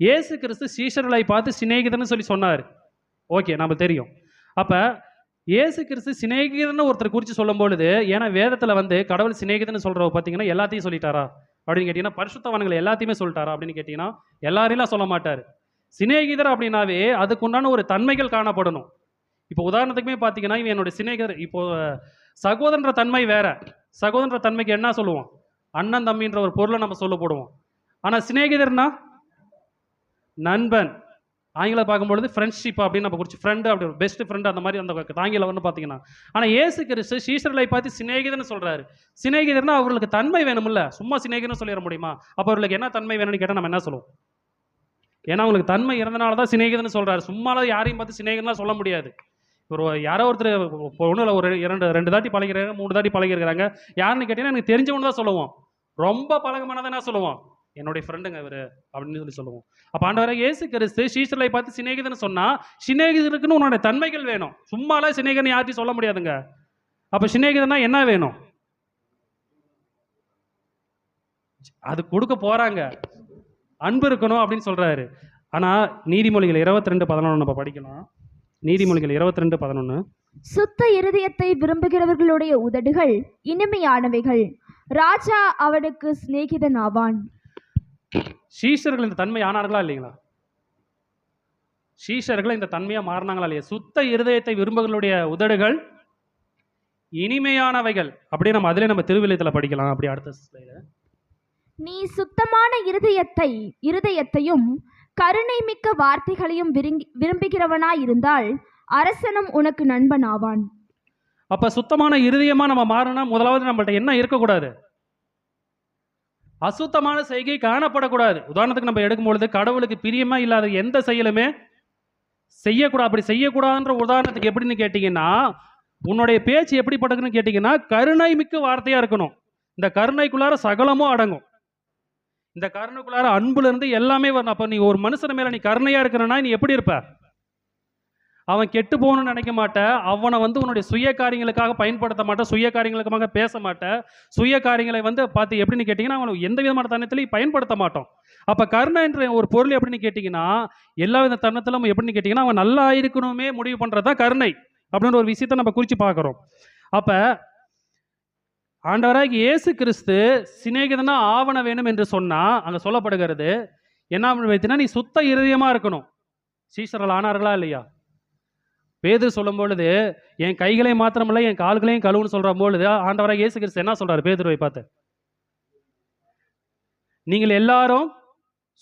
இயேசு கிறிஸ்து சீஷர்களை பார்த்து சிநேகிதன்னு சொல்லி சொன்னார். ஓகே நம்ம தெரியும். அப்போ ஏசு கிறிஸ்து சிநேகிதன்னு ஒருத்தர் குறித்து சொல்லும் பொழுது ஏன்னா வேதத்தில் வந்து கடவுள் சிநேகிதன்னு சொல்கிறவ பார்த்தீங்கன்னா எல்லாத்தையும் சொல்லிட்டாரா? அப்படின்னு கேட்டிங்கன்னா பரிசுத்தவான்களை எல்லாத்தையுமே சொல்லிட்டாரா? அப்படின்னு கேட்டிங்கன்னா எல்லாரையும் சொல்ல மாட்டார். சிநேகிதர் அப்படின்னாவே அதுக்குண்டான ஒரு தன்மைகள் காணப்படணும். இப்போ உதாரணத்துக்குமே பார்த்தீங்கன்னா இவன் என்னோட சிநேகிதர். இப்போ சகோதரன்ற தன்மை வேற. சகோதரன்ற தன்மைக்கு என்ன சொல்லுவோம்? அண்ணன் தம்பின்ற ஒரு பொருளை நம்ம சொல்ல போடுவோம் ஆனால் சிநேகிதர்னா? நண்பன். ஆங்கில பார்க்கும்பொழுது ஃப்ரெண்ட்ஷிப் அப்படின்னு நம்ம குறிச்சு ஃப்ரெண்டு அப்படி பெஸ்ட் ஃப்ரெண்டு அந்த மாதிரி அந்த ஆங்கிலம் வந்து பார்த்தீங்கன்னா. ஆனால் ஏசு கிறிஸ்து சீசர்களை பார்த்து சிநேகிதன்னு சொல்கிறாரு சிநேகிதர்னா அவர்களுக்கு தன்மை வேணும்ல. சும்மா சிநேகிதன்னு சொல்லிட முடியுமா? அப்போ அவர்களுக்கு என்ன தன்மை வேணும்னு கேட்டால் நம்ம என்ன சொல்லுவோம்? ஏன்னா அவங்களுக்கு தன்மை இருந்தனால தான் சிநேகிதன்னு சொல்கிறாரு சும்மாலாம் யாரையும் பார்த்து சிநேகிதன்லாம் சொல்ல முடியாது. ஒரு யாரோ ஒருத்தர் ஒன்றும் ஒரு இரண்டு ரெண்டு தாட்டி பழகிறாங்க மூணு தாட்டி பழகிருக்கிறாங்க யாருன்னு கேட்டிங்கன்னா எனக்கு தெரிஞ்சவனு தான் சொல்லுவோம். ரொம்ப பழகமானதான் என்ன சொல்லுவோம். என்னுடைய ஃப்ரெண்டுங்க இவர் அப்படின்னு சொல்லி சொல்லுவோம். அப்போ ஆண்டவரை இயேசு கிறிஸ்து சீசர்களை பார்த்து சிநேகிதன் சொன்னால் சிநேகிதனுக்குன்னு உன்னோட தன்மைகள் வேணும். சும்மாலாம் சிநேகிதன் யார்ட்டையும் சொல்ல முடியாதுங்க. அப்போ சிநேகிதனா என்ன வேணும்? அது கொடுக்க போகிறாங்க அன்பு இருக்கணும் அப்படின்னு சொல்கிறாரு ஆனால் நீதிமொழிகள் இருபத்தி ரெண்டு பதினொன்று நம்ம படிக்கலாம் நீதிமொழிகள் இருபத்தி ரெண்டு பதினொன்று சுத்த இருதயத்தை விரும்புகிறவர்களுடைய உதடுகள் இனிமையானவைகள். ராஜா அவனுக்கு சிநேகிதன் ஆவான். சீஷர்கள் இந்த தன்மை ஆனார்களா இல்லைங்களா? சீஷர்கள் இந்த தன்மையா மாறினாங்களா இல்லையா? சுத்த இருதயத்தை விரும்புகளுடைய உதடுகள் இனிமையானவைகள். அப்படியே நம்ம அதிலே நம்ம திருவிழயத்தில் படிக்கலாம். அப்படி அடுத்த. நீ சுத்தமான இருதயத்தை இருதயத்தையும் கருணை மிக்க வார்த்தைகளையும் விரும்பி விரும்புகிறவனாயிருந்தால் அரசனும் உனக்கு நண்பன் ஆவான் அப்ப சுத்தமான இருதயமா நம்ம மாறணும்னா முதலாவது நம்மள்ட்ட என்ன இருக்கக்கூடாது? அசுத்தமான செய்கை காணப்படக்கூடாது. உதாரணத்துக்கு நம்ம எடுக்கும் பொழுது கடவுளுக்கு பிரியமா இல்லாத எந்த செயலுமே செய்யக்கூடாது அப்படி செய்யக்கூடாதுன்ற உதாரணத்துக்கு எப்படின்னு கேட்டிங்கன்னா உன்னுடைய பேச்சு எப்படிப்பட்டதுன்னு கேட்டிங்கன்னா கருணை மிக்க வார்த்தையா இருக்கணும். இந்த கருணைக்குள்ளார சகலமும் அடங்கும். இந்த கருணைக்குள்ளார அன்புல இருந்து எல்லாமே வரணும் அப்ப நீ ஒரு மனுஷன் மேல நீ கருணையா இருக்கிறனா நீ எப்படி இருப்ப? அவன் கெட்டு போகணும்னு நினைக்க மாட்டேன் அவனை வந்து உன்னுடைய சுய காரியங்களுக்காக பயன்படுத்த மாட்டேன் சுய காரியங்களுக்காக பேச மாட்டேன் சுய காரியங்களை வந்து பார்த்து எப்படின்னு கேட்டிங்கன்னா அவனை எந்த விதமான தருணத்திலையும் பயன்படுத்த மாட்டோம். அப்போ கருணைன்ற ஒரு பொருள் எப்படின்னு கேட்டிங்கன்னா எல்லா வித தருணத்திலும் எப்படின்னு கேட்டிங்கன்னா அவன் நல்லா இருக்கணுமே முடிவு பண்ணுறது தான் கருணை அப்படின்ற ஒரு விஷயத்தை நம்ம குறித்து பார்க்குறோம். அப்போ ஆண்டவராகி இயேசு கிறிஸ்து சிநேகிதனா ஆவண வேணும் என்று சொன்னால் அங்கே சொல்லப்படுகிறது என்ன வைத்தினா நீ சுத்த இருதயமாக இருக்கணும். சீசரல் ஆனார்களா இல்லையா? பேதர் சொல்லும் பொழுது என் கைகளை மாத்திரமல்ல என் கால்களையும் கழுவுன்னு சொல்ற பொழுது ஆண்டவராக இயேசு கிறிஸ்து என்ன சொல்றாரு? பேதுருவை பார்த்து. நீங்கள் எல்லாரும்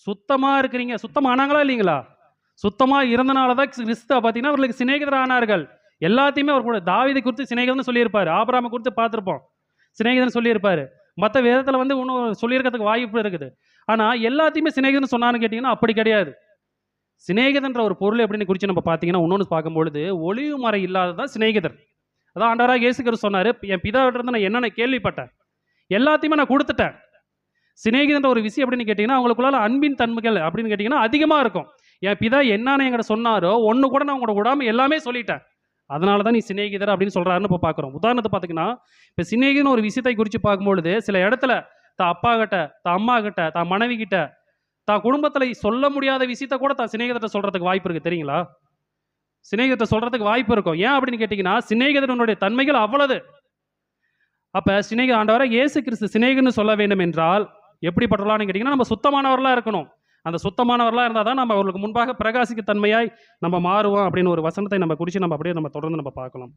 சுத்தமா இருக்கிறீங்க. சுத்தமானாங்களா இல்லைங்களா? சுத்தமா இருந்தனால தான் கிறிஸ்து பார்த்தீங்கன்னா அவர்களுக்கு சிநேகிதர் ஆனார்கள் எல்லாத்தையுமே அவர் கூட தாவிதை குறித்து சிநேகிதன் சொல்லியிருப்பாரு. ஆபிராம குறித்து பார்த்துருப்போம். சிநேகிதன் சொல்லியிருப்பாரு. மற்ற வேதத்தில் வந்து இன்னும் சொல்லியிருக்கிறதுக்கு வாய்ப்பு இருக்குது. ஆனால் எல்லாத்தையுமே சிநேகிதன் சொன்னான்னு கேட்டிங்கன்னா அப்படி கிடையாது. சிநேகிதன்ற ஒரு பொருள் எப்படின்னு குறித்து நம்ம பார்த்தீங்கன்னா இன்னொன்று பார்க்கும்பொழுது ஒளிவு மறை இல்லாததான் சிநேகிதர். அதான் ஆண்டவராக இயேசுக்கர் சொன்னார் என் பிதாவிட்டிருந்து நான் என்னென்ன கேள்விப்பட்டேன் எல்லாத்தையுமே நான் கொடுத்துட்டேன். சிநேகிதன்ற ஒரு விஷயம் எப்படின்னு கேட்டிங்கன்னா அவங்களுக்குள்ளால அன்பின் தன்மைகள் அப்படின்னு கேட்டிங்கன்னா அதிகமாக இருக்கும். என் பிதா என்னன்னு என்கிட்ட சொன்னாரோ ஒன்று கூட நான் உங்களோட விடாமல் எல்லாமே சொல்லிட்டேன். அதனால தான் நீ சிநேகிதர் அப்படின்னு சொல்கிறாருன்னு இப்போ பார்க்குறோம். உதாரணத்தை பார்த்தீங்கன்னா இப்போ சிநேகிதன் ஒரு விஷயத்தை குறித்து பார்க்கும்பொழுது சில இடத்துல தான் அப்பா கிட்ட தான் அம்மா கிட்ட தான் மனைவி கிட்ட தான் குடும்பத்தில் சொல்ல முடியாத விஷயத்த கூட தான் சிநேகிதத்தை சொல்கிறதுக்கு வாய்ப்பு இருக்குது தெரியுங்களா? சிநேகிதத்தை சொல்கிறதுக்கு வாய்ப்பு இருக்கும். ஏன் அப்படின்னு கேட்டிங்கன்னா சிநேகிதனுடைய தன்மைகள் அவ்வளவு. அப்போ சிநேக ஆண்டவரை இயேசு கிறிஸ்து சிநேகன்னு சொல்ல வேண்டும் என்றால் எப்படிப்பட்டலாம்னு கேட்டிங்கன்னா நம்ம சுத்தமானவர்களாக இருக்கணும். அந்த சுத்தமானவர்களாக இருந்தால் தான் நம்ம அவர்களுக்கு முன்பாக பிரகாசிக்க தன்மையாய் நம்ம மாறுவோம் அப்படின்னு ஒரு வசனத்தை நம்ம குறித்து நம்ம அப்படியே நம்ம தொடர்ந்து நம்ம பார்க்கலாம்.